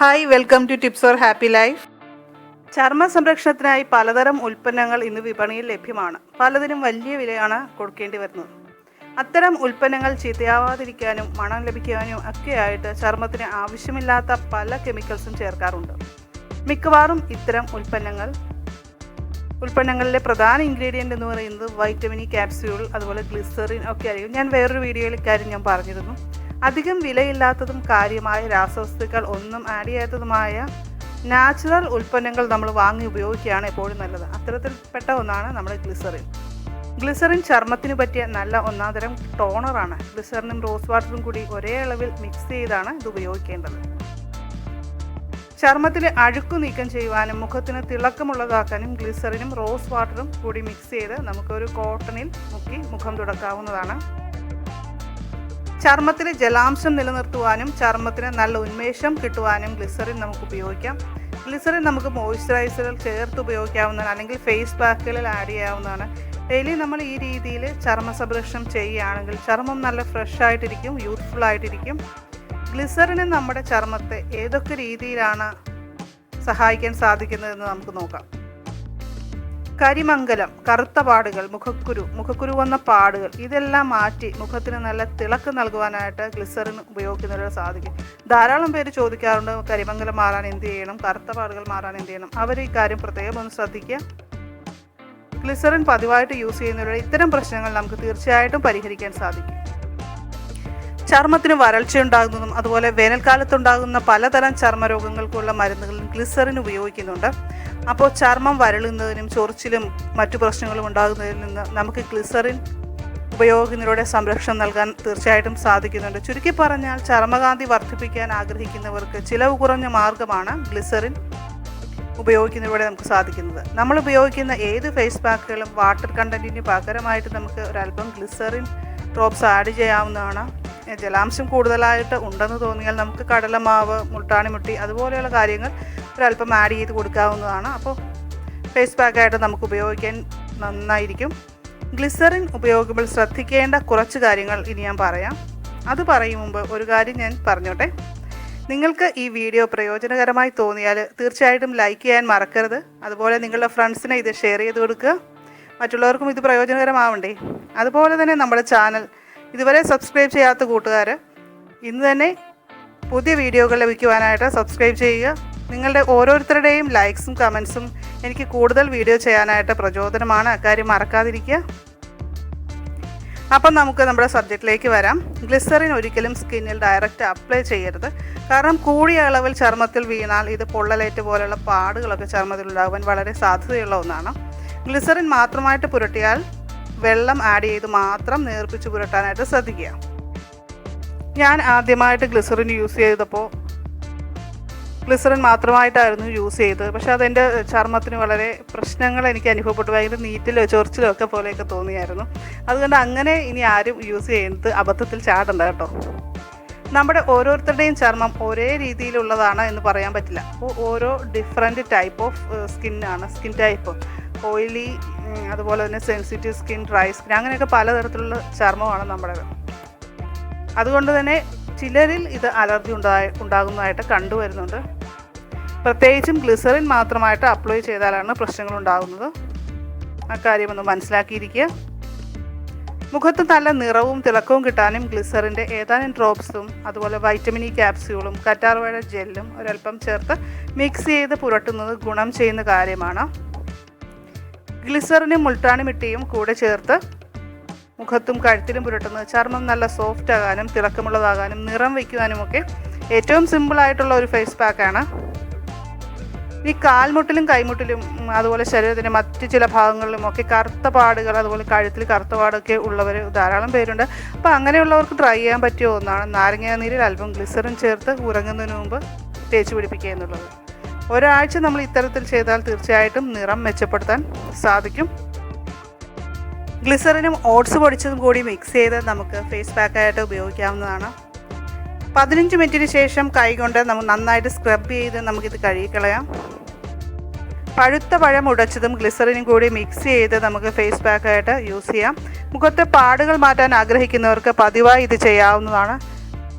Hi welcome to tips for happy life ചർമ്മ സംരക്ഷണത്തിനായി പലതരം ഉൽപ്പന്നങ്ങൾ ഇന്ന് വിപണിയിൽ ലഭ്യമാണ്. പലതിനും വലിയ വിലയാണ് കൊടുക്കേണ്ടി വരുന്നത്. അത്തരം ഉൽപ്പന്നങ്ങൾ ചീത്തയാവാതിരിക്കാനും മണം ലഭിക്കാനും ഒക്കെയായിട്ട് ചർമ്മത്തിന് ആവശ്യമില്ലാത്ത പല കെമിക്കൽസും ചേർക്കാറുണ്ട്. മിക്കവാറും ഇത്തരം ഉൽപ്പന്നങ്ങൾ ഉൽപ്പന്നങ്ങളിലെ പ്രധാന ഇൻഗ്രീഡിയന്റ് എന്ന് പറയുന്നത് വൈറ്റമിൻ ക്യാപ്സ്യൂൾ അതുപോലെ ഗ്ലിസറിൻ ഒക്കെ ആയിരിക്കും. ഞാൻ വേറൊരു വീഡിയോയിൽ ഇക്കാര്യം ഞാൻ പറഞ്ഞിരുന്നു. അധികം വിലയില്ലാത്തതും കാര്യമായ രാസവസ്തുക്കൾ ഒന്നും ആഡ് ചെയ്യാത്തതുമായ നാച്ചുറൽ ഉൽപ്പന്നങ്ങൾ നമ്മൾ വാങ്ങി ഉപയോഗിക്കുകയാണ് എപ്പോഴും നല്ലത്. അത്തരത്തിൽപ്പെട്ട ഒന്നാണ് നമ്മുടെ ഗ്ലിസറിൻ ഗ്ലിസറിൻ ചർമ്മത്തിന് പറ്റിയ നല്ല ഒന്നാന്തരം ടോണറാണ് ഗ്ലിസറിനും റോസ് വാട്ടറും കൂടി ഒരേ അളവിൽ മിക്സ് ചെയ്താണ് ഇത് ഉപയോഗിക്കേണ്ടത്. ചർമ്മത്തിലെ അഴുക്ക് നീക്കം ചെയ്യുവാനും മുഖത്തിന് തിളക്കമുള്ളതാക്കാനും ഗ്ലിസറിനും റോസ് വാട്ടറും കൂടി മിക്സ് ചെയ്ത് നമുക്കൊരു കോട്ടണിൽ മുക്കി മുഖം തുടക്കാവുന്നതാണ്. ചർമ്മത്തിലെ ജലാംശം നിലനിർത്തുവാനും ചർമ്മത്തിന് നല്ല ഉന്മേഷം കിട്ടുവാനും ഗ്ലിസറിൻ നമുക്ക് ഉപയോഗിക്കാം. ഗ്ലിസറിൻ നമുക്ക് മോയ്സ്ചറൈസറിൽ ചേർത്ത് ഉപയോഗിക്കാവുന്നതാണ് അല്ലെങ്കിൽ ഫേസ് പാക്കുകളിൽ ആഡ് ചെയ്യാവുന്നതാണ്. ഡെയിലി നമ്മൾ ഈ രീതിയിൽ ചർമ്മ സംരക്ഷണം ചെയ്യുകയാണെങ്കിൽ ചർമ്മം നല്ല ഫ്രഷ് ആയിട്ടിരിക്കും യൂത്ത്ഫുൾ ആയിട്ടിരിക്കും. ഗ്ലിസറിന് നമ്മുടെ ചർമ്മത്തെ ഏതൊക്കെ രീതിയിലാണ് സഹായിക്കാൻ സാധിക്കുന്നതെന്ന് നമുക്ക് നോക്കാം. കരിമംഗലം കറുത്ത പാടുകൾ മുഖക്കുരു മുഖക്കുരു വന്ന പാടുകൾ ഇതെല്ലാം മാറ്റി മുഖത്തിന് നല്ല തിളക്ക് നൽകുവാനായിട്ട് ഗ്ലിസറിൻ ഉപയോഗിക്കുന്നവരെ സാധിക്കും. ധാരാളം പേര് ചോദിക്കാറുണ്ട് കരിമംഗലം മാറാൻ എന്ത് ചെയ്യണം കറുത്ത പാടുകൾ മാറാൻ എന്ത് ചെയ്യണം? അവർ ഈ കാര്യം പ്രത്യേകം ഒന്ന് ശ്രദ്ധിക്കുക. ഗ്ലിസറിൻ പതിവായിട്ട് യൂസ് ചെയ്യുന്നതിലൂടെ ഇത്തരം പ്രശ്നങ്ങൾ നമുക്ക് തീർച്ചയായിട്ടും പരിഹരിക്കാൻ സാധിക്കും. ചർമ്മത്തിന് വരൾച്ച ഉണ്ടാകുന്നതും അതുപോലെ വേനൽക്കാലത്തുണ്ടാകുന്ന പലതരം ചർമ്മരോഗങ്ങൾക്കുള്ള മരുന്നുകളും ഗ്ലിസറിൻ ഉപയോഗിക്കുന്നുണ്ട്. അപ്പോൾ ചർമ്മം വരളുന്നതിനും ചൊറിച്ചിലും മറ്റു പ്രശ്നങ്ങളും ഉണ്ടാകുന്നതിൽ നിന്ന് നമുക്ക് ഗ്ലിസറിൻ ഉപയോഗത്തിലൂടെ സംരക്ഷണം നൽകാൻ തീർച്ചയായിട്ടും സാധിക്കുന്നുണ്ട്. ചുരുക്കി പറഞ്ഞാൽ ചർമ്മകാന്തി വർദ്ധിപ്പിക്കാൻ ആഗ്രഹിക്കുന്നവർക്ക് ചിലവ് കുറഞ്ഞ മാർഗമാണ് ഗ്ലിസറിൻ ഉപയോഗിക്കുന്നതിലൂടെ നമുക്ക് സാധിക്കുന്നത്. നമ്മൾ ഉപയോഗിക്കുന്ന ഏത് ഫേസ് പാക്കുകളും വാട്ടർ കണ്ടന്റിന് പകരമായിട്ട് നമുക്ക് ഒരല്പം ഗ്ലിസറിൻ ഡ്രോപ്സ് ആഡ് ചെയ്യാവുന്നതാണ്. ജലാംശം കൂടുതലായിട്ട് ഉണ്ടെന്ന് തോന്നിയാൽ നമുക്ക് കടലമാവ് മുട്ടാണിമുട്ടി അതുപോലെയുള്ള കാര്യങ്ങൾ ഒരല്പം ആഡ് ചെയ്ത് കൊടുക്കാവുന്നതാണ്. അപ്പോൾ ഫേസ് പാക്കായിട്ട് നമുക്ക് ഉപയോഗിക്കാൻ നന്നായിരിക്കും. ഗ്ലിസറിൻ ഉപയോഗിക്കുമ്പോൾ ശ്രദ്ധിക്കേണ്ട കുറച്ച് കാര്യങ്ങൾ ഇനി ഞാൻ പറയാം. അത് പറയും മുമ്പ് ഒരു കാര്യം ഞാൻ പറഞ്ഞോട്ടെ. നിങ്ങൾക്ക് ഈ വീഡിയോ പ്രയോജനകരമായി തോന്നിയാൽ തീർച്ചയായിട്ടും ലൈക്ക് ചെയ്യാൻ മറക്കരുത്. അതുപോലെ നിങ്ങളുടെ ഫ്രണ്ട്സിനെ ഇത് ഷെയർ ചെയ്ത് കൊടുക്കുക. മറ്റുള്ളവർക്കും ഇത് പ്രയോജനകരമാവണ്ടേ. അതുപോലെ തന്നെ നമ്മുടെ ചാനൽ ഇതുവരെ സബ്സ്ക്രൈബ് ചെയ്യാത്ത കൂട്ടുകാർ ഇന്ന് തന്നെ പുതിയ വീഡിയോകൾ ലഭിക്കുവാനായിട്ട് സബ്സ്ക്രൈബ് ചെയ്യുക. നിങ്ങളുടെ ഓരോരുത്തരുടെയും ലൈക്സും കമൻസും എനിക്ക് കൂടുതൽ വീഡിയോ ചെയ്യാനായിട്ട് പ്രചോദനമാണ്. അക്കാര്യം മറക്കാതിരിക്കുക. അപ്പം നമുക്ക് നമ്മുടെ സബ്ജക്റ്റിലേക്ക് വരാം. ഗ്ലിസറിൻ ഒരിക്കലും സ്കിന്നിൽ ഡയറക്റ്റ് അപ്ലൈ ചെയ്യരുത്. കാരണം കൂടിയ അളവിൽ ചർമ്മത്തിൽ വീണാൽ ഇത് പൊള്ളലേറ്റ് പോലെയുള്ള പാടുകളൊക്കെ ചർമ്മത്തിൽ ഉണ്ടാകുവാൻ വളരെ സാധ്യതയുള്ള ഒന്നാണ്. ഗ്ലിസറിൻ മാത്രമായിട്ട് പുരട്ടിയാൽ വെള്ളം ആഡ് ചെയ്ത് മാത്രം നേർപ്പിച്ച് പുരട്ടാനായിട്ട് ശ്രദ്ധിക്കുക. ഞാൻ ആദ്യമായിട്ട് ഗ്ലിസറിൻ യൂസ് ചെയ്തപ്പോൾ ഗ്ലിസറിൻ മാത്രമായിട്ടായിരുന്നു യൂസ് ചെയ്തത്. പക്ഷേ അതെന്റെ ചർമ്മത്തിന് വളരെ പ്രശ്നങ്ങൾ എനിക്ക് അനുഭവപ്പെട്ടു. ഭയങ്കര നീറ്റിലോ ചൊറിച്ചിലോ ഒക്കെ പോലെയൊക്കെ തോന്നിയായിരുന്നു. അതുകൊണ്ട് അങ്ങനെ ഇനി ആരും യൂസ് ചെയ്യുന്നത് അബദ്ധത്തിൽ ചാടണ്ട കേട്ടോ. നമ്മുടെ ഓരോരുത്തരുടെയും ചർമ്മം ഒരേ രീതിയിലുള്ളതാണ് എന്ന് പറയാൻ പറ്റില്ല. അപ്പോൾ ഓരോ ഡിഫറെന്റ് ടൈപ്പ് ഓഫ് സ്കിന്നാണ് സ്കിൻ ടൈപ്പ് ഓയിലി അതുപോലെ തന്നെ സെൻസിറ്റീവ് സ്കിൻ ഡ്രൈ സ്കിൻ അങ്ങനെയൊക്കെ പലതരത്തിലുള്ള ചർമ്മമാണ് നമ്മുടെ അതുകൊണ്ട് തന്നെ ചിലരിൽ ഇത് അലർജി ഉണ്ടായി ഉണ്ടാകുന്നതായിട്ട് കണ്ടുവരുന്നുണ്ട്. പ്രത്യേകിച്ചും ഗ്ലിസറിൻ മാത്രമായിട്ട് അപ്ലൈ ചെയ്താലാണ് പ്രശ്നങ്ങൾ ഉണ്ടാകുന്നത് അക്കാര്യം ഒന്ന് മനസ്സിലാക്കിയിരിക്കുക. മുഖത്ത് നല്ല നിറവും തിളക്കവും കിട്ടാനും ഗ്ലിസറിന്റെ ഏതാനും ഡ്രോപ്സും അതുപോലെ വൈറ്റമിൻ ഇ ക്യാപ്സ്യൂളും കറ്റാർവാഴ ജെല്ലും ഒരൽപ്പം ചേർത്ത് മിക്സ് ചെയ്ത് പുരട്ടുന്നത് ഗുണം ചെയ്യുന്ന കാര്യമാണ്. ഗ്ലിസറിനും മുൾട്ടാണിമിട്ടിയും കൂടെ ചേർത്ത് മുഖത്തും കഴുത്തിലും പുരട്ടുന്നത് ചർമ്മം നല്ല സോഫ്റ്റ് ആകാനും തിളക്കമുള്ളതാകാനും നിറം വയ്ക്കുവാനുമൊക്കെ ഏറ്റവും സിമ്പിളായിട്ടുള്ള ഒരു ഫേസ് പാക്കാണ് ഈ കാൽമുട്ടിലും കൈമുട്ടിലും അതുപോലെ ശരീരത്തിന്റെ മറ്റ് ചില ഭാഗങ്ങളിലും ഒക്കെ കറുത്ത പാടുകൾ അതുപോലെ കഴുത്തിൽ കറുത്ത പാടൊക്കെ ഉള്ളവർ ധാരാളം പേരുണ്ട്. അപ്പോൾ അങ്ങനെയുള്ളവർക്ക് ട്രൈ ചെയ്യാൻ പറ്റിയ ഒന്നാണ് നാരങ്ങ നീരിൽ അല്പം ഗ്ലിസറിൻ ചേർത്ത് ഉറങ്ങുന്നതിന് മുമ്പ് തേച്ച് പിടിപ്പിക്കുക എന്നുള്ളത്. ഒരാഴ്ച നമ്മൾ ഇത്തരത്തിൽ ചെയ്താൽ തീർച്ചയായിട്ടും നിറം മെച്ചപ്പെടുത്താൻ സാധിക്കും. ഗ്ലിസറിനും ഓട്സ് പൊടിച്ചതും കൂടി മിക്സ് ചെയ്ത് നമുക്ക് ഫേസ് പാക്കായിട്ട് ഉപയോഗിക്കാവുന്നതാണ്. പതിനഞ്ച് മിനിറ്റിന് ശേഷം കൈകൊണ്ട് നമുക്ക് നന്നായിട്ട് സ്ക്രബ് ചെയ്ത് നമുക്കിത് കഴുകിക്കളയാം. പഴുത്ത പഴം ഉടച്ചതും ഗ്ലിസറിനും കൂടി മിക്സ് ചെയ്ത് നമുക്ക് ഫേസ് പാക്കായിട്ട് യൂസ് ചെയ്യാം. മുഖത്തെ പാടുകൾ മാറ്റാൻ ആഗ്രഹിക്കുന്നവർക്ക് പതിവായി ഇത് ചെയ്യാവുന്നതാണ്.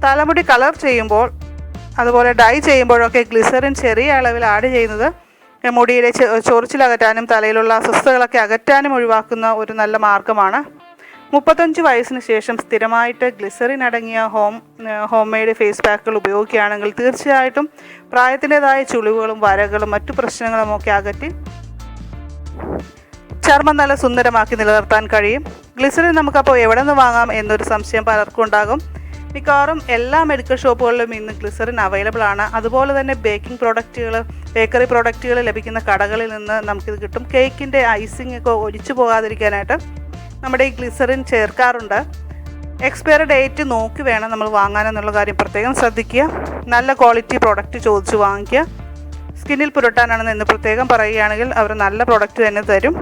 തലമുടി കളർ ചെയ്യുമ്പോൾ അതുപോലെ ഡൈ ചെയ്യുമ്പോഴൊക്കെ ഗ്ലിസറിൻ ചെറിയ അളവിൽ ആഡ് ചെയ്യുന്നത് മുടിയിലെ ചൊറിച്ചിലകറ്റാനും തലയിലുള്ള അസ്വസ്ഥതകളൊക്കെ അകറ്റാനും ഒഴിവാക്കുന്ന ഒരു നല്ല മാർഗമാണ് മുപ്പത്തഞ്ച് വയസ്സിന് ശേഷം സ്ഥിരമായിട്ട് ഗ്ലിസറിൻ അടങ്ങിയ ഹോം ഹോം മെയ്ഡ് ഫേസ് പാക്കുകൾ ഉപയോഗിക്കുകയാണെങ്കിൽ തീർച്ചയായിട്ടും പ്രായത്തിന്റെതായ ചുളിവുകളും വരകളും മറ്റു പ്രശ്നങ്ങളും ഒക്കെ അകറ്റി ചർമ്മം നല്ല സുന്ദരമാക്കി നിലനിർത്താൻ കഴിയും. ഗ്ലിസറിൻ നമുക്കപ്പോൾ എവിടെ നിന്ന് വാങ്ങാം എന്നൊരു സംശയം പലർക്കും ഉണ്ടാകും. മിക്കവാറും എല്ലാ മെഡിക്കൽ ഷോപ്പുകളിലും ഇന്ന് ഗ്ലിസറിൻ അവൈലബിൾ ആണ്. അതുപോലെ തന്നെ ബേക്കിംഗ് പ്രോഡക്റ്റുകൾ ബേക്കറി പ്രോഡക്റ്റുകൾ ലഭിക്കുന്ന കടകളിൽ നിന്ന് നമുക്കിത് കിട്ടും. കേക്കിന്റെ ഐസിംഗ് ഒക്കെ ഒലിച്ചു പോകാതിരിക്കാനായിട്ട് നമ്മുടെ ഈ ഗ്ലിസറിൻ ചേർക്കാറുണ്ട്. എക്സ്പയറി ഡേറ്റ് നോക്കി വേണം നമ്മൾ വാങ്ങാനെന്നുള്ള കാര്യം പ്രത്യേകം ശ്രദ്ധിക്കുക. നല്ല ക്വാളിറ്റി പ്രോഡക്റ്റ് ചോദിച്ച് വാങ്ങിക്കുക. സ്കിന്നിൽ പുരട്ടാനാണെന്ന് എന്ന് പ്രത്യേകം പറയുകയാണെങ്കിൽ അവർ നല്ല പ്രോഡക്റ്റ് തന്നെ തരും.